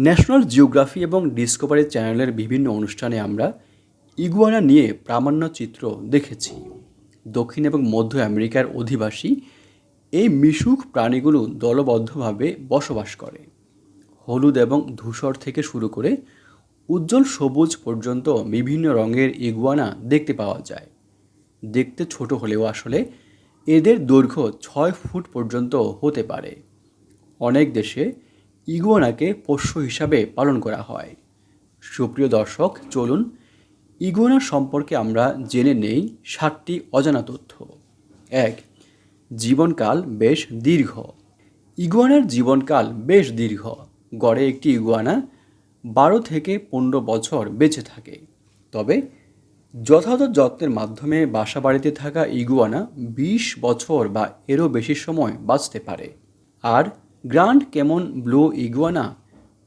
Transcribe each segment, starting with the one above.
National geography এবং Discovery চ্যানেলের বিভিন্ন অনুষ্ঠানে আমরা ইগুয়ানা নিয়ে প্রামাণ্য চিত্র দেখেছি। দক্ষিণ এবং মধ্য আমেরিকার অধিবাসী এই মিশুক প্রাণীগুলো দলবদ্ধভাবে বসবাস করে। হলুদ এবং ধূসর থেকে শুরু করে উজ্জ্বল সবুজ পর্যন্ত বিভিন্ন রঙের ইগুয়ানা দেখতে পাওয়া যায়। দেখতে ছোট হলেও আসলে এদের দৈর্ঘ্য ছয় ফুট পর্যন্ত হতে পারে। অনেক দেশে ইগুয়ানাকে পোষ্য হিসাবে পালন করা হয়। সুপ্রিয় দর্শক, চলুন ইগুয়ানা সম্পর্কে আমরা জেনে নেই সাতটি অজানা তথ্য। এক, জীবনকাল বেশ দীর্ঘ। ইগুয়ানার জীবনকাল বেশ দীর্ঘ। গড়ে একটি ইগুয়ানা বারো থেকে পনেরো বছর বেঁচে থাকে। তবে যথাযথ যত্নের মাধ্যমে বাসা বাড়িতে থাকা ইগুয়ানা বিশ বছর বা এরও বেশি সময় বাঁচতে পারে। আর গ্র্যান্ড কেমন ব্লু ইগুয়ানা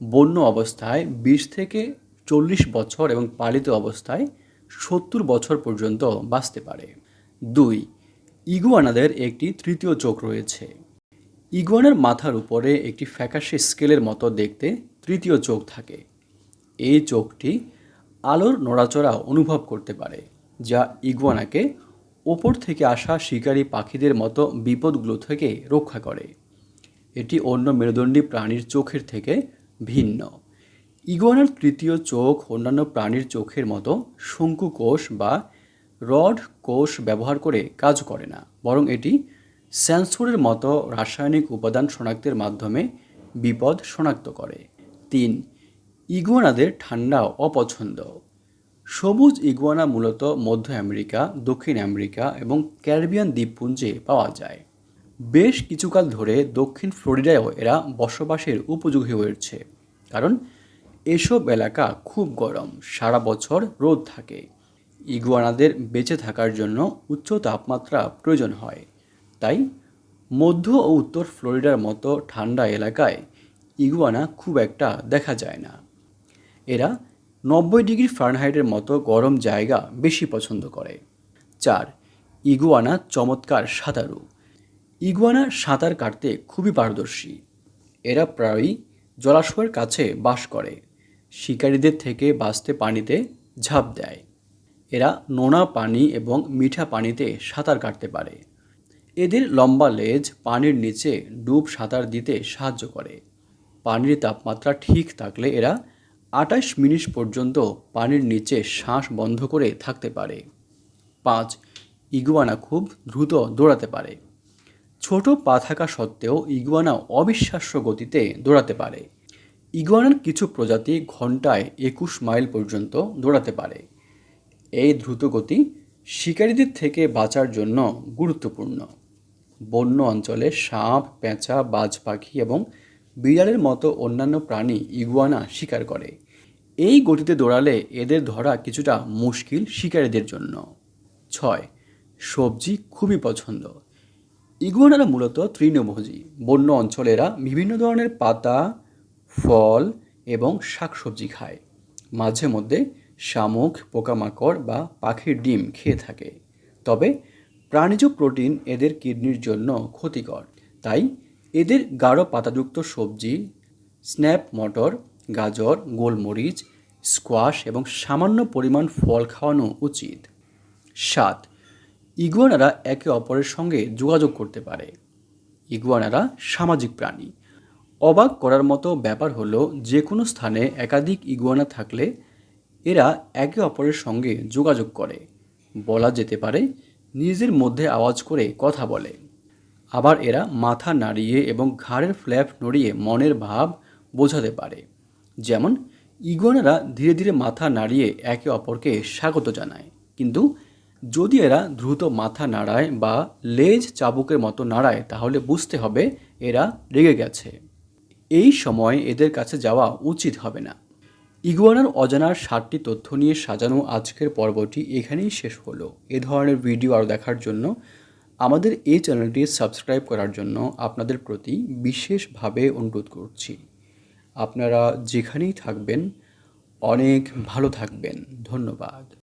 বন্য অবস্থায় বিশ থেকে চল্লিশ বছর এবং পালিত অবস্থায় সত্তর বছর পর্যন্ত বাঁচতে পারে। দুই, ইগুয়ানাদের একটি তৃতীয় চোখ রয়েছে। ইগুয়ানার মাথার উপরে একটি ফ্যাকাশে স্কেলের মতো দেখতে তৃতীয় চোখ থাকে। এই চোখটি আলোর নড়াচড়া অনুভব করতে পারে, যা ইগুয়ানাকে ওপর থেকে আসা শিকারী পাখিদের মতো বিপদগুলো থেকে রক্ষা করে। এটি অন্য মেরুদণ্ডী প্রাণীর চোখের থেকে ভিন্ন। ইগুয়ানার তৃতীয় চোখ অন্যান্য প্রাণীর চোখের মতো শঙ্কু কোষ বা রড কোষ ব্যবহার করে কাজ করে না, বরং এটি সেন্সরের মতো রাসায়নিক উপাদান শনাক্তের মাধ্যমে বিপদ শনাক্ত করে। তিন, ইগুয়ানাদের ঠান্ডা অপছন্দ। সবুজ ইগুয়ানা মূলত মধ্য আমেরিকা, দক্ষিণ আমেরিকা এবং ক্যারিবিয়ান দ্বীপপুঞ্জে পাওয়া যায়। বেশ কিছুকাল ধরে দক্ষিণ ফ্লোরিডায়ও এরা বসবাসের উপযোগী হয়ে উঠছে। কারণ এসব এলাকা খুব গরম, সারা বছর রোদ থাকে। ইগুয়ানাদের বেঁচে থাকার জন্য উচ্চ তাপমাত্রা প্রয়োজন হয়। তাই মধ্য ও উত্তর ফ্লোরিডার মতো ঠান্ডা এলাকায় ইগুয়ানা খুব একটা দেখা যায় না। এরা নব্বই ডিগ্রি ফারেনহাইটের মতো গরম জায়গা বেশি পছন্দ করে। চার, ইগুয়ানা চমৎকার সাঁতারু ইগুয়ানা সাঁতার কাটতে খুবই পারদর্শী। এরা প্রায়ই জলাশয়ের কাছে বাস করে, শিকারীদের থেকে বাঁচতে পানিতে ঝাঁপ দেয়। এরা নোনা পানি এবং মিঠা পানিতে সাঁতার কাটতে পারে। এদের লম্বা লেজ পানির নিচে ডুব সাঁতার দিতে সাহায্য করে। পানির তাপমাত্রা ঠিক থাকলে এরা আটাশ মিনিট পর্যন্ত পানির নিচে শ্বাস বন্ধ করে থাকতে পারে। পাঁচ, ইগুয়ানা খুব দ্রুত দৌড়াতে পারে। ছোট পা থাকা সত্ত্বেও ইগুয়ানা অবিশ্বাস্য গতিতে দৌড়াতে পারে। ইগুয়ানার কিছু প্রজাতি ঘন্টায় একুশ মাইল পর্যন্ত দৌড়াতে পারে। এই দ্রুত গতি শিকারীদের থেকে বাঁচার জন্য গুরুত্বপূর্ণ। বন্য অঞ্চলে সাপ, পেঁচা, বাজ পাখি এবং বিড়ালের মতো অন্যান্য প্রাণী ইগুয়ানা শিকার করে। এই গতিতে দৌড়ালে এদের ধরা কিছুটা মুশকিল শিকারীদের জন্য। ছয়, সবজি খুবই পছন্দ। ইগুয়ানারা মূলত তৃণভোজী। বন্য অঞ্চলেরা বিভিন্ন ধরনের পাতা, ফল এবং শাকসবজি খায়। মাঝে মধ্যে শামুক, পোকামাকড় বা পাখির ডিম খেয়ে থাকে। তবে প্রাণীজ প্রোটিন এদের কিডনির জন্য ক্ষতিকর। তাই এদের গাঢ় পাতাযুক্ত সবজি, স্ন্যাপ মটর, গাজর, গোলমরিচ, স্কোয়াশ এবং সামান্য পরিমাণ ফল খাওয়ানো উচিত। সাত ইগুয়ানারা একে অপরের সঙ্গে যোগাযোগ করতে পারে। ইগুয়ানারা সামাজিক প্রাণী। অবাক করার মতো ব্যাপার হলো যে কোনো স্থানে একাধিক ইগুয়ানা থাকলে এরা একে অপরের সঙ্গে যোগাযোগ করে। বলা যেতে পারে, নিজের মধ্যে আওয়াজ করে কথা বলে। আবার এরা মাথা নাড়িয়ে এবং ঘাড়ের ফ্ল্যাপ নড়িয়ে মনের ভাব বোঝাতে পারে। যেমন, ইগুয়ানারা ধীরে ধীরে মাথা নাড়িয়ে একে অপরকে স্বাগত জানায়। কিন্তু যদি এরা দ্রুত মাথা নাড়ায় বা লেজ চাবুকের মতো নাড়ায়, তাহলে বুঝতে হবে এরা রেগে গেছে। এই সময় এদের কাছে যাওয়া উচিত হবে না। ইগুয়ানার অজানার সাতটি তথ্য নিয়ে সাজানো আজকের পর্বটি এখানেই শেষ হলো। এ ধরনের ভিডিও আরও দেখার জন্য আমাদের এই চ্যানেলটি সাবস্ক্রাইব করার জন্য আপনাদের প্রতি বিশেষভাবে অনুরোধ করছি। আপনারা যেখানেই থাকবেন, অনেক ভালো থাকবেন। ধন্যবাদ।